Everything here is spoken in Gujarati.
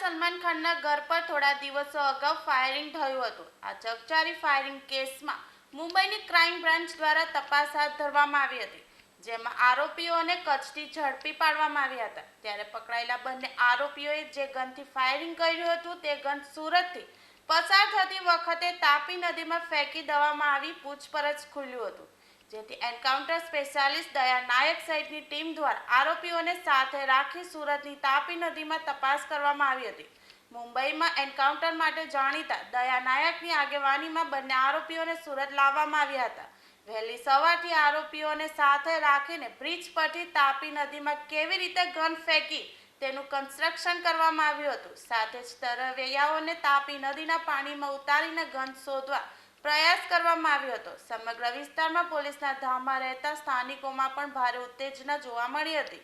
સલમાન ખાનના ઘર પર થોડા દિવસો અગાઉ ફાયરિંગ થયું હતું. આ ચકચારી ફાયરિંગ કેસમાં મુંબઈની ક્રાઇમ બ્રાન્ચ દ્વારા તપાસ હાથ ધરવામાં આવી હતી, જેમાં આરોપીઓને કચ્છથી ઝડપી પાડવામાં આવ્યા હતા. ત્યારે પકડાયેલા બંને આરોપીઓએ જે ગનથી ફાયરિંગ કર્યું હતું તે ગન સુરતથી પસાર થતી વખતે તાપી નદીમાં ફેંકી દેવામાં આવી પૂછપરછ ખુલ્યું હતું. જેથી એન્કાઉન્ટર સ્પેશિયાલિસ્ટ દયા નાયક સહિતની ટીમ દ્વારા આરોપીઓને સાથે રાખી સુરતની તાપી નદીમાં તપાસ કરવામાં આવી હતી. મુંબઈમાં એન્કાઉન્ટર માટે જાણીતા દયા નાયકની આગેવાનીમાં બંને આરોપીઓને સુરત લાવવામાં આવ્યા હતા. વહેલી સવારથી આરોપીઓને સાથે રાખીને બ્રિજ પરથી તાપી નદીમાં કેવી રીતે ગન ફેંકી તેનું કન્સ્ટ્રક્શન કરવામાં આવ્યું હતું. સાથે જ તરવૈયાઓને તાપી નદીના પાણીમાં ઉતારીને ગન શોધવા પ્રયાસ કરવામાં આવ્યો હતો. સમગ્ર વિસ્તારમાં પોલીસના ધામમાં રહેતા સ્થાનિકોમાં પણ ભારે ઉત્તેજના જોવા મળી હતી.